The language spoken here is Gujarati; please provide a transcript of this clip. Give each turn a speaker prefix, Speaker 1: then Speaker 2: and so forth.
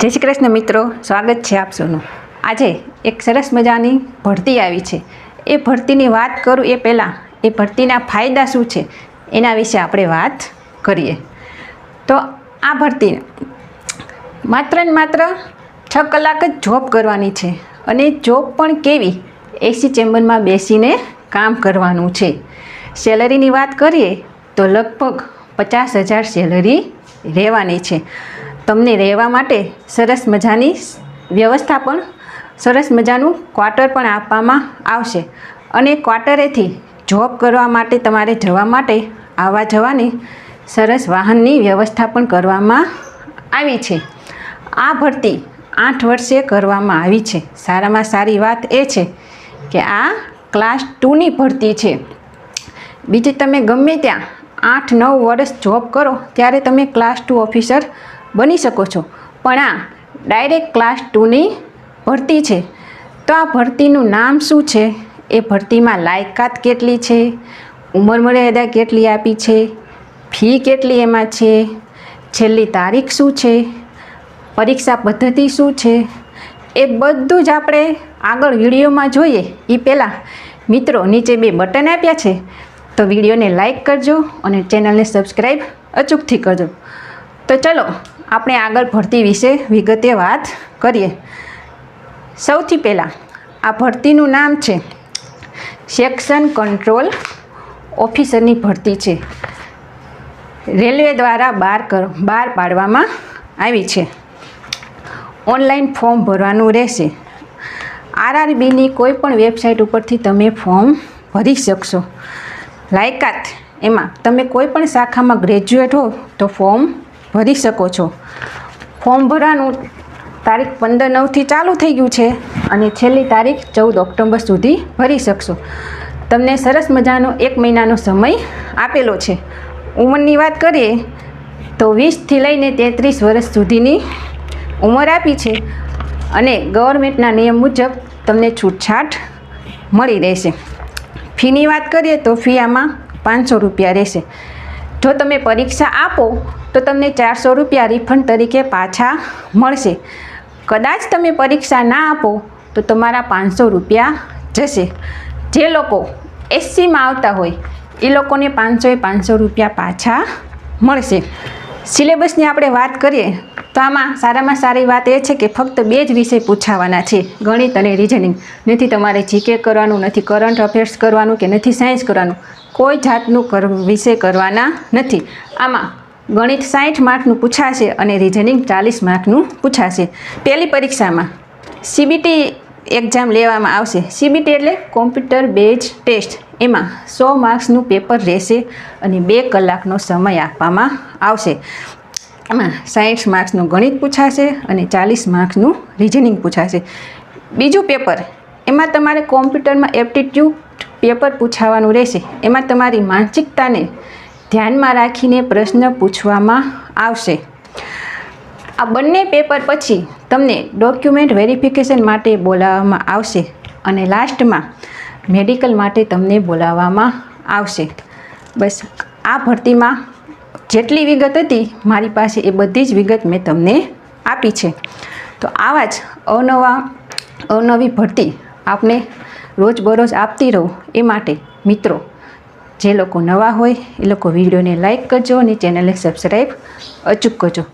Speaker 1: જય શ્રી કૃષ્ણ મિત્રો, સ્વાગત છે આપ સૌનું. આજે એક સરસ મજાની ભરતી આવી છે. એ ભરતીની વાત કરું એ પહેલાં, એ ભરતીના ફાયદા શું છે એના વિશે આપણે વાત કરીએ. તો આ ભરતી માત્ર ને માત્ર છ કલાક જ જોબ કરવાની છે અને જોબ પણ કેવી? એસી ચેમ્બરમાં બેસીને કામ કરવાનું છે. સેલરીની વાત કરીએ તો લગભગ પચાસ હજાર સેલરી રહેવાની છે. તમને રહેવા માટે સરસ મજાની વ્યવસ્થા પણ સરસ મજાનું ક્વાર્ટર પણ આપવામાં આવશે. અને ક્વાર્ટરેથી જોબ કરવા માટે તમારે જવા માટે આવવા જવાની સરસ વાહનની વ્યવસ્થા પણ કરવામાં આવી છે. આ ભરતી આઠ વર્ષે કરવામાં આવી છે. સારામાં સારી વાત એ છે કે આ ક્લાસ ટુની ભરતી છે. બીજી તમે ગમે ત્યાં આઠ નવ વર્ષ જોબ કરો, ત્યારે તમે ક્લાસ ટુ ઓફિસર બની શકો છો. પણ આ ડાયરેક્ટ ક્લાસ ટુની ભરતી છે. તો આ ભરતીનું નામ શું છે? એ ભરતીમાં લાયકાત કેટલી છે? ઉંમર મર્યાદા કેટલી આપી છે? ફી કેટલી એમાં છે? છેલ્લી તારીખ શું છે? પરીક્ષા પદ્ધતિ શું છે? એ બધું જ આપણે આગળ વિડીયોમાં જોઈએ. એ પહેલાં મિત્રો નીચે બે બટન આપ્યા છે. તો વિડીયોને લાઇક કરજો અને ચેનલને સબસ્ક્રાઈબ અચૂકથી કરજો. તો ચલો, આપણે આગળ ભરતી વિશે વિગતે વાત કરીએ. સૌથી પહેલાં, આ ભરતીનું નામ છે સેક્શન કંટ્રોલ ઓફિસરની ભરતી છે. રેલવે દ્વારા બહાર કર બહાર પાડવામાં આવી છે. ઓનલાઈન ફોર્મ ભરવાનું રહેશે. આરઆરબીની કોઈ પણ વેબસાઇટ ઉપરથી તમે ફોર્મ ભરી શકશો. લાયકાત, એમાં તમે કોઈ પણ શાખામાં ગ્રેજ્યુએટ હો તો ફોર્મ ભરી શકો છો. ફોર્મ ભરવાનું તારીખ પંદર નવથી ચાલુ થઈ ગયું છે અને છેલ્લી તારીખ ચૌદ ઓક્ટોબર સુધી ભરી શકશો. તમને સરસ મજાનો એક મહિનાનો સમય આપેલો છે. ઉંમરની વાત કરીએ તો વીસથી લઈને તેત્રીસ વર્ષ સુધીની ઉંમર આપી છે અને ગવર્મેન્ટના નિયમ મુજબ તમને છૂટછાટ મળી રહેશે. ફીની વાત કરીએ તો ફી આમાં પાંચસો રૂપિયા રહેશે. જો તમે પરીક્ષા આપો તો તમને ચારસો રૂપિયા રિફંડ તરીકે પાછા મળશે. કદાચ તમે પરીક્ષા ના આપો તો તમારા પાંચસો રૂપિયા જશે. જે લોકો એસસીમાં આવતા હોય, એ લોકોને પાંચસોએ પાંચસો રૂપિયા પાછા મળશે. સિલેબસની આપણે વાત કરીએ, તો આમાં સારામાં સારી વાત એ છે કે ફક્ત બે જ વિષય પૂછાવાના છે, ગણિત અને રિઝનિંગ નથી તમારે જીકે કરવાનું, નથી કરંટ અફેર્સ કરવાનું કે નથી સાયન્સ કરવાનું. કોઈ જાતનું કર, વિષય કરવાના નથી. આમાં ગણિત સાઠ માર્કનું પૂછાશે અને રિઝનિંગ ચાલીસ માર્કનું પૂછાશે. પહેલી પરીક્ષામાં સીબીટી એક્ઝામ લેવામાં આવશે. સીબીટી એટલે કોમ્પ્યુટર બેઝ ટેસ્ટ એમાં સો માર્ક્સનું પેપર રહેશે અને બે કલાકનો સમય આપવામાં આવશે. એમાં સાઠ માર્ક્સનું ગણિત પૂછાશે અને ચાલીસ માર્ક્સનું રિઝનિંગ પૂછાશે. બીજું પેપર એમાં તમારે કોમ્પ્યુટરમાં એપ્ટિટ્યૂડ પેપર પૂછાવાનું રહેશે. એમાં તમારી માનસિકતાને ધ્યાનમાં રાખીને પ્રશ્ન પૂછવામાં આવશે. આ બંને પેપર પછી તમને ડોક્યુમેન્ટ વેરિફિકેશન માટે બોલાવવામાં આવશે અને લાસ્ટમાં મેડિકલ માટે તમને બોલાવવામાં આવશે. બસ, આ ભરતીમાં જેટલી વિગત હતી, મારી પાસે એ બધી જ વિગત મેં તમને આપી છે. તો આવા જ અવનવા અવનવી ભરતી આપને રોજબરોજ આપતી રહું એ માટે, મિત્રો જે લોકો નવા હોય એ લોકો વિડીયોને લાઇક કરજો અને ચેનલને સબસ્ક્રાઈબ અચૂક કરજો.